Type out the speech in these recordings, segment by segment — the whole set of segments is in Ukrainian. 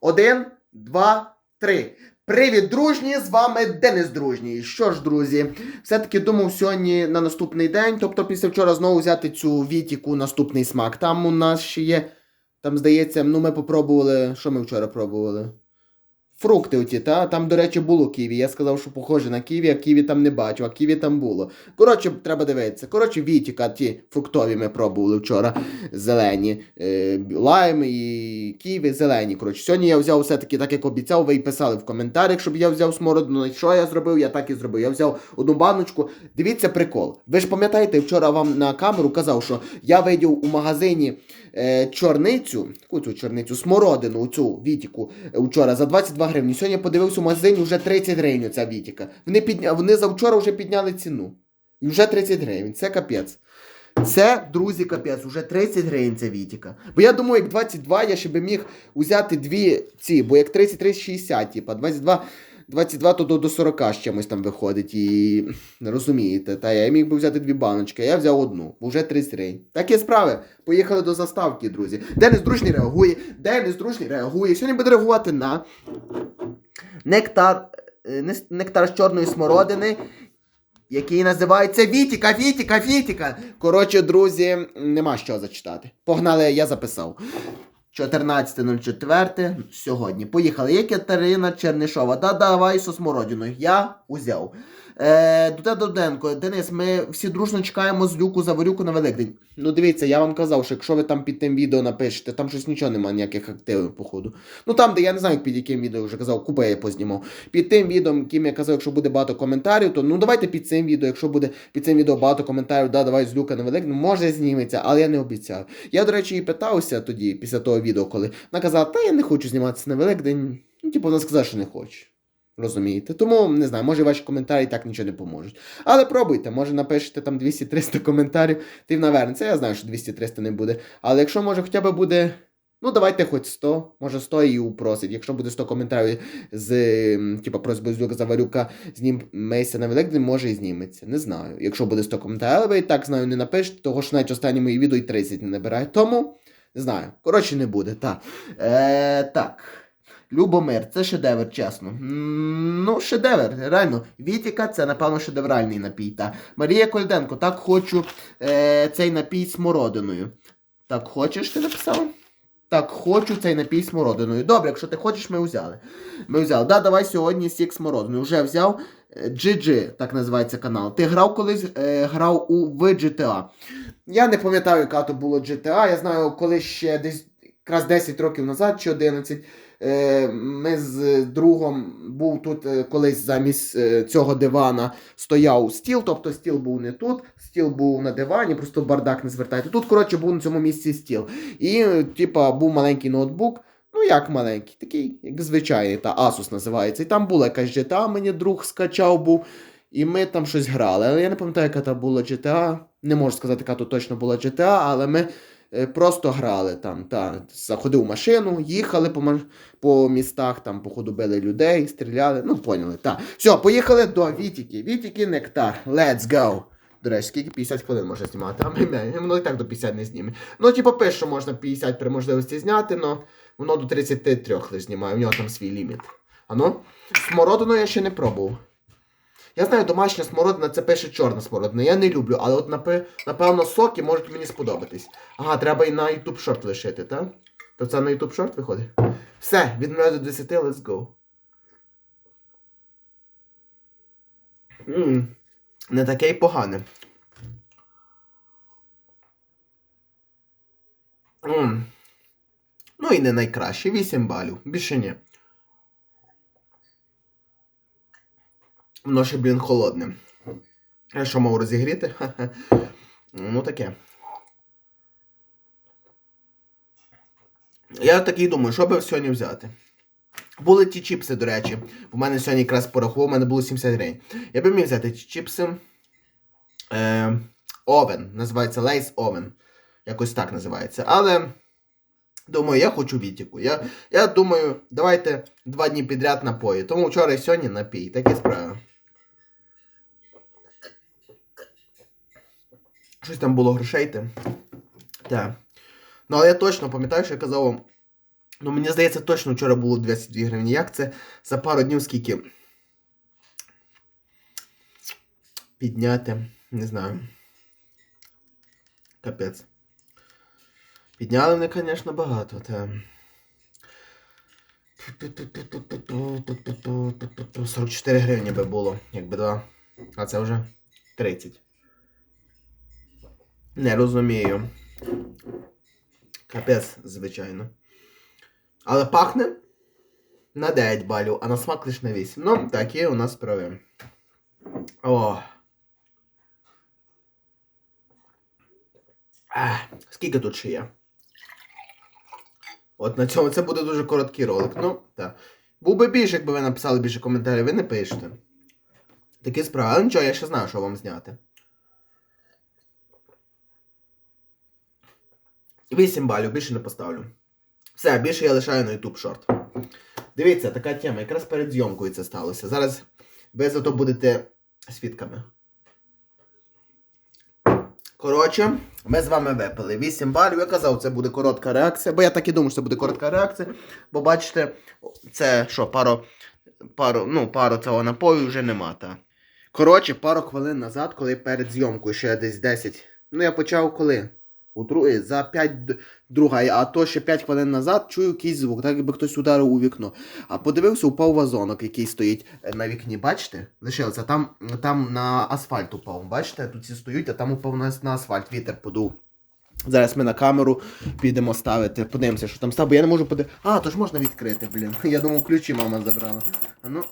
Один, два, три. Привіт, дружні! З вами Денис Дружній. Що ж, друзі, все-таки думав сьогодні на наступний день, тобто після вчора знову взяти цю вітіку наступний смак. Там у нас ще є, там здається, ну ми попробували. Що ми вчора пробували? Фрукти оті, та? Там, до речі, було ківі. Я сказав, що похоже на ківі, а ківі там не бачу, а ківі там було. Коротше, треба дивитися. Коротше, вітіка, ті фруктові ми пробували вчора. Зелені. Е, лайм і ківі зелені. Коротше, сьогодні я взяв все-таки, так як обіцяв, ви і писали в коментарях, щоб я взяв смородину. І Що я зробив? Я так і зробив. Я взяв одну баночку. Дивіться прикол. Ви ж пам'ятаєте, вчора вам на камеру казав, що я видів у магазині е, чорницю, яку цю чорницю, смородину, цю вітіку е, вчора за 22 гривні. Сьогодні подивився у магазині вже 30 гривень ця вітіка. Вони, підня... Вони завчора вже підняли ціну. І вже 30 гривень. Це капець. Це, друзі, капець, уже 30 гривень ця вітіка. Бо я думаю, як 22 я ще би міг взяти дві ці, бо як 33 60, типа 22. 22 то до, до 40 з чимось там виходить і розумієте, та я міг би взяти дві баночки, я взяв одну, бо вже 30 гривень. Такі справи. Поїхали до заставки, друзі. Денис Дружній реагує, Денис Дружній реагує. Сьогодні буде реагувати на нектар, е, нектар з чорної смородини, який називається Вітіка, Вітіка, Вітіка. Коротше, друзі, нема що зачитати. Погнали, я записав. 14.04 сьогодні. Поїхали. Є Катерина Чернишова. Да, давай со смородиною. Я узяв. Е, Дуде Дуденко, Денис, ми всі дружно чекаємо з люку заварюку на Великдень. Ну дивіться, я вам казав, що якщо ви там під тим відео напишете, там щось нічого немає, ніяких активів, походу. Ну там, де я не знаю, під яким відео вже казав, купа я познімав. Під тим відео, яким я казав, якщо буде багато коментарів, то ну давайте під цим відео, якщо буде під цим відео багато коментарів, да, давай з люка на Великдень, може зніметься, але я не обіцяю. Я, до речі, і питався тоді, після того відео, коли вона казала, та я не хочу зніматися на Великдень. Ну, типу, вона сказала, що не хоче. Розумієте? Тому не знаю, може ваші коментарі так нічого не поможуть. Але пробуйте, може напишете там 200-300 коментарів, ти навернеться. Я знаю, що 200-300 не буде. Але якщо може хоча б буде. Ну, давайте хоч 100, може 100 і упросить. Якщо буде 100 коментарів з м, типу, просьби з Люка Заварюка знімейся на Великдень, може і зніметься. Не знаю. Якщо буде 100 коментарів, але ви і так знаю, не напишете, того що навіть останні мої відео і 30 не набирає. Тому не знаю. Коротше, не буде. Так. Е, так. Любомир, це шедевр, чесно. Ну, шедевр, реально. Вітіка це, напевно, шедевральний напій. Та. Марія Кольденко, так хочу е, цей напій смородиною. Так хочеш, ти написала? Так, хочу цей напій смородиною. Добре, якщо ти хочеш, ми взяли. Ми взяли. Да, давай сьогодні сік смородиною. Вже взяв. Е, GG, так називається канал. Ти грав колись, е, грав у в GTA. Я не пам'ятаю, яка то було GTA. Я знаю, коли ще десь якраз 10 років назад чи 11. Е, Ми з другом був тут е, колись замість е, цього дивана стояв стіл, тобто стіл був не тут, стіл був на дивані, просто бардак не звертайте. Тут, коротше, був на цьому місці стіл. І, типа, був маленький ноутбук. Ну, як маленький, такий, як звичайний, та Asus називається. І там була якась GTA, мені друг скачав був. І ми там щось грали. Але я не пам'ятаю, яка там була GTA. Не можу сказати, яка тут точно була GTA, але ми просто грали там. Та, заходив в машину, їхали по, по містах, там, походу, били людей, стріляли. Ну, поняли. Так. Все, поїхали до Вітіки. Вітіки Нектар. Let's go. До речі, скільки 50 хвилин може знімати, а ми не, воно і так до 50 не зніме. Ну, типу, пише, що можна 50 при можливості зняти, але воно до 33 лише знімає, в нього там свій ліміт. Ано? Смородину я ще не пробував. Я знаю, домашня смородина це пише чорна смородина. Я не люблю, але от напевно соки можуть мені сподобатись. Ага, треба і на YouTube шорт лишити, так? То це на YouTube шорт виходить? Все, від 0 до 10, let's go. м не таке й погане. м Ну і не найкраще. 8 балів. Більше ні. Воно ще, блін, холодне. Я що мав розігріти? Ну таке. Я такий думаю, що би сьогодні взяти. Були ті чіпси, до речі. У мене сьогодні якраз порахував, у мене було 70 гривень. Я би міг взяти ті чіпси. Е, овен. Називається Lace Oven. Якось так називається. Але. Думаю, я хочу вітіку. Я, я думаю, давайте два дні підряд напої. Тому вчора і сьогодні напій. Такі справи. Щось там було грошей. те. Так. Ну, але я точно пам'ятаю, що я казав вам Ну, мені здається, точно вчора було 22 гривні. Як це за пару днів скільки? Підняти. Не знаю. Капець. Підняли вони, звісно, багато. Та... 44 гривні би було, якби два. А це вже 30. Не розумію. Капець, звичайно. Але пахне на 9 балів, а на смак лише на 8. Ну, такі у нас справи. О. Ах, скільки тут ще є? От на цьому це буде дуже короткий ролик. Ну, так. Був би більше, якби ви написали більше коментарів, ви не пишете. Такі справи. Але нічого, я ще знаю, що вам зняти. 8 балів, більше не поставлю. Все, більше я лишаю на YouTube шорт. Дивіться, така тема, якраз перед зйомкою це сталося. Зараз ви зато будете свідками. Коротше, ми з вами випили 8 балів. Я казав, це буде коротка реакція, бо я так і думав, що це буде коротка реакція. Бо бачите, це що, пару, пару, ну, пару цього напою вже нема. Та. Коротше, пару хвилин назад, коли перед зйомкою ще десь 10. Ну, я почав коли? У друге, за 5 друга, а то ще 5 хвилин назад чую якийсь звук, так якби хтось ударив у вікно. А подивився, упав вазонок, який стоїть е, на вікні, бачите? Лишився, там, там на асфальт упав. Бачите, тут всі стоять, а там упав на, асфальт, вітер подув. Зараз ми на камеру підемо ставити, подивимося, що там став, бо я не можу подивитися. А, то ж можна відкрити, блін. Я думав, ключі мама забрала. Ну.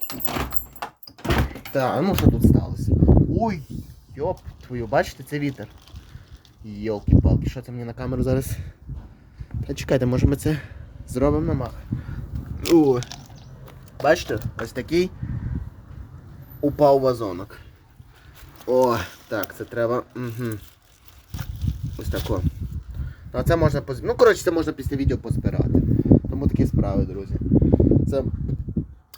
Так, ну що тут сталося? Ой, йоп, твою, бачите, це вітер. Йолки-палки, що це мені на камеру зараз? Та чекайте, може ми це зробимо на мах. О, бачите, ось такий упав вазонок. О, так, це треба. Угу. Ось тако. Ну, це можна поз... Ну, коротше, це можна після відео позбирати. Тому такі справи, друзі. Це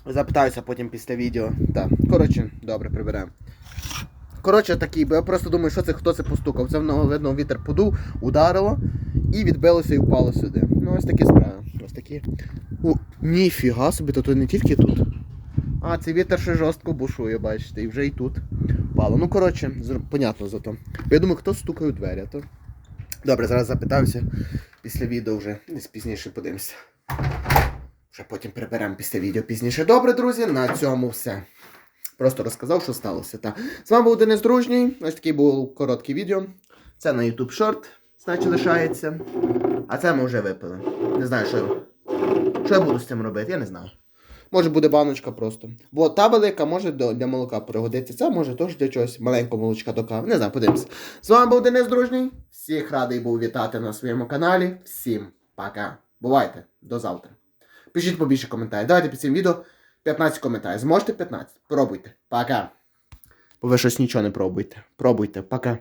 запитаюся потім після відео. Так. Коротше, добре, приберемо. Коротше, такий, бо я просто думаю, що це хто це постукав. Це видно, вітер подув, ударило і відбилося і впало сюди. Ну, ось такі справи. Ось такі. О, ніфіга собі, то, не тільки тут. А, цей вітер ще жорстко бушує, бачите, і вже і тут впало. Ну, коротше, понятно зато. Я думаю, хто стукає у двері, то. Добре, зараз запитаюся після відео вже пізніше подивимося. Вже потім приберемо після відео пізніше. Добре, друзі, на цьому все. Просто розказав, що сталося. Та. З вами був Денис Дружній. Ось такий був короткий відео. Це на YouTube шорт, значить лишається. А це ми вже випили. Не знаю, що, що я буду з цим робити, я не знаю. Може буде баночка просто. Бо та велика може для молока пригодиться. Це може теж для чогось маленького молочка до кави. Не знаю, подивимося. З вами був Денис Дружній. Всіх радий був вітати на своєму каналі. Всім пока. Бувайте, до завтра. Пишіть побільше коментарів. Давайте під цим відео 15 коментарів. Зможете 15? Пробуйте. Пока. Бо ви щось нічого не пробуйте. Пробуйте. Пока.